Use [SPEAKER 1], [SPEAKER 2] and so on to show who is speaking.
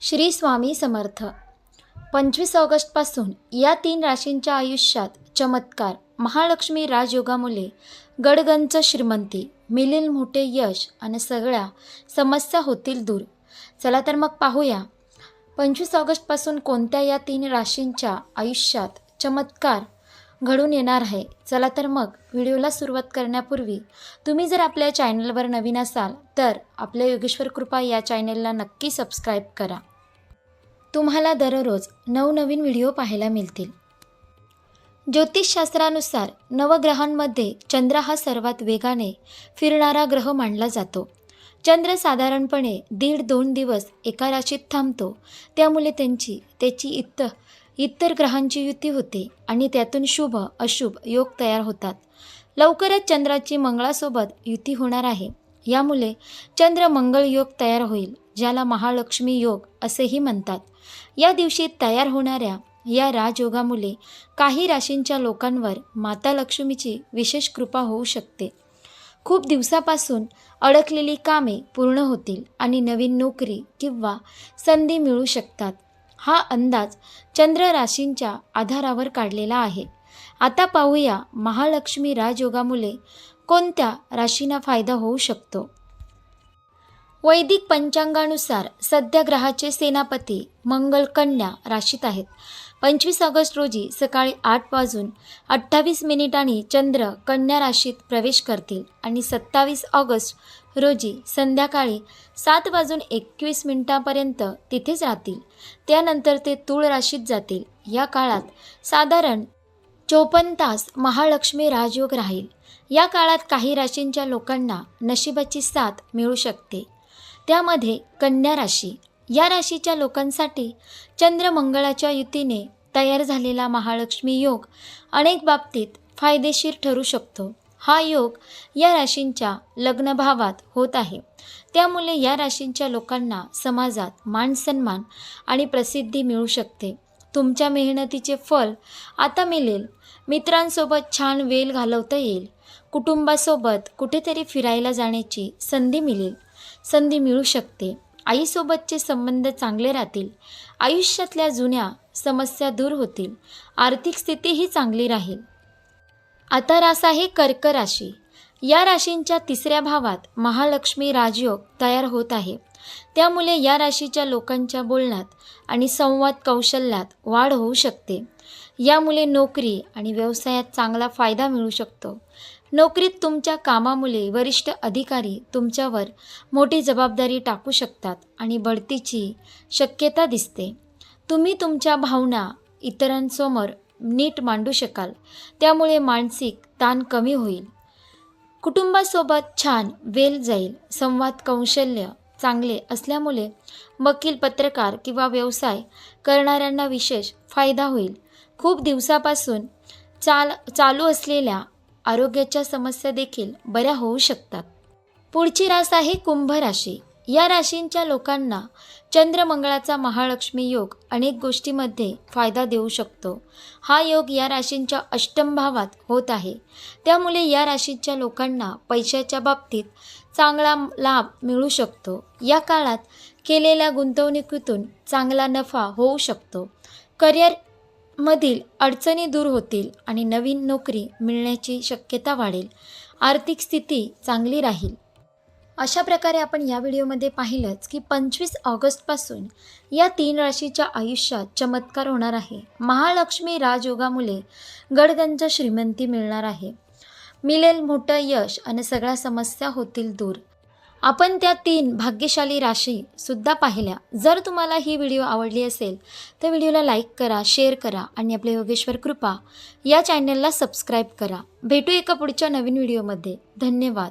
[SPEAKER 1] श्री स्वामी समर्थ. पंचवीस ऑगस्टपासून या तीन राशींच्या आयुष्यात चमत्कार महालक्ष्मी राजयोगामुळे गडगंच श्रीमंती मिळेल मोठे यश आणि सगळ्या समस्या होतील दूर. चला तर मग पाहूया. पंचवीस ऑगस्टपासून कोणत्या या तीन राशींच्या आयुष्यात चमत्कार घडून येणार आहे. चला तर मग व्हिडिओला सुरुवात करण्यापूर्वी तुम्ही जर आपल्या चॅनलवर नवीन असाल तर आपल्या योगेश्वर कृपा या चॅनेलला नक्की सबस्क्राईब करा. तुम्हाला दररोज नवनवीन व्हिडिओ पाहायला मिळतील. ज्योतिषशास्त्रानुसार नवग्रहांमध्ये चंद्र हा सर्वात वेगाने फिरणारा ग्रह मानला जातो. चंद्र साधारणपणे दीड दोन दिवस एका राशीत थांबतो. त्यामुळे त्यांची त्याची इत इतर ग्रहांची युती होते आणि त्यातून शुभ अशुभ योग तयार होतात. लवकरच चंद्राची मंगळासोबत युती होणार आहे. यामुळे चंद्र मंगळ योग तयार होईल ज्याला महालक्ष्मी योग असेही म्हणतात. या दिवशी तयार होणाऱ्या या राजयोगामुळे काही राशींच्या लोकांवर माता लक्ष्मीची विशेष कृपा होऊ शकते. खूप दिवसापासून अडकलेली कामे पूर्ण होतील आणि नवीन नोकरी किंवा संधी मिळू शकतात. हा अंदाज चंद्र राशींच्या आधारावर काढलेला आहे. आता पाहूया महालक्ष्मी राजयोगामुळे कोणत्या राशींना फायदा होऊ शकतो? वैदिक पंचांगानुसार सध्या ग्रहाचे सेनापती मंगल कन्या राशीत आहेत. पंचवीस ऑगस्ट रोजी सकाळी आठ वाजून अठ्ठावीस मिनिटांनी चंद्र कन्या राशीत प्रवेश करतील आणि सत्तावीस ऑगस्ट रोजी संध्याकाळी सात वाजून एकवीस मिनिटांपर्यंत तिथेच राहतील. त्यानंतर ते तूळ राशीत जातील. या काळात साधारण चोपन्न तास महालक्ष्मी राजयोग राहील. या काळात काही राशींच्या लोकांना नशिबाची साथ मिळू शकते. त्यामध्ये कन्या राशी. या राशीच्या लोकांसाठी चंद्रमंगळाच्या युतीने तयार झालेला महालक्ष्मी योग अनेक बाबतीत फायदेशीर ठरू शकतो. हा योग या राशींच्या लग्नभावात होत आहे. त्यामुळे या राशींच्या लोकांना समाजात मानसन्मान आणि प्रसिद्धी मिळू शकते. तुमच्या मेहनतीचे फल आता मिळेल. मित्रांसोबत छान वेळ घालवता येईल. कुटुंबासोबत कुठेतरी फिरायला जाण्याची संधी मिळेल. संधी मिळू शकते. आईसोबतचे संबंध चांगले राहतील. आयुष्यातल्या जुन्या समस्या दूर होतील. आर्थिक स्थितीही चांगली राहील. आता रास आहे कर्क राशी. या राशींच्या तिसऱ्या भावात महालक्ष्मी राजयोग तयार होत आहे. त्यामुळे या राशीच्या लोकांच्या बोलण्यात आणि संवाद कौशल्यात वाढ होऊ शकते. यामुळे नोकरी आणि व्यवसायात चांगला फायदा मिळू शकतो. नोकरीत तुमच्या कामामुळे वरिष्ठ अधिकारी तुमच्यावर मोठी जबाबदारी टाकू शकतात आणि बढतीची शक्यता दिसते. तुम्ही तुमच्या भावना इतरांसमोर नीट मांडू शकाल. त्यामुळे मानसिक ताण कमी होईल. कुटुंबासोबत छान वेल जाईल. संवाद कौशल्य चांगले असल्यामुळे वकील पत्रकार किंवा व्यवसाय करणाऱ्यांना विशेष फायदा होईल. खूप दिवसापासून चाल चालू असलेल्या आरोग्याच्या समस्या देखील बऱ्या होऊ शकतात. पुढची रास आहे कुंभ राशी. या राशींच्या लोकांना चंद्रमंगळाचा महालक्ष्मी योग अनेक गोष्टीमध्ये फायदा देऊ शकतो. हा योग या राशींच्या अष्टम भावात होत आहे. त्यामुळे या राशीच्या लोकांना पैशाच्या बाबतीत चांगला लाभ मिळू शकतो. या काळात केलेल्या गुंतवणुकीतून चांगला नफा होऊ शकतो. करिअरमधील अडचणी दूर होतील आणि नवीन नोकरी मिळण्याची शक्यता वाढेल. आर्थिक स्थिती चांगली राहील. अशा प्रकारे आपण या व्हिडिओमध्ये पाहिलंच की पंचवीस ऑगस्टपासून या तीन राशीच्या आयुष्यात चमत्कार होणार आहे. महालक्ष्मी राजयोगामुळे गडगंज श्रीमंती मिळणार आहे. मिळेल मोठं यश आणि सगळ्या समस्या होतील दूर. आपण त्या तीन भाग्यशाली राशी सुद्धा पाहिल्या. जर तुम्हाला ही व्हिडिओ आवडली असेल तर व्हिडिओला लाईक करा शेअर करा आणि आपले योगेश्वर कृपा या चॅनलला सबस्क्राईब करा. भेटू एका पुढच्या नवीन व्हिडिओमध्ये. धन्यवाद.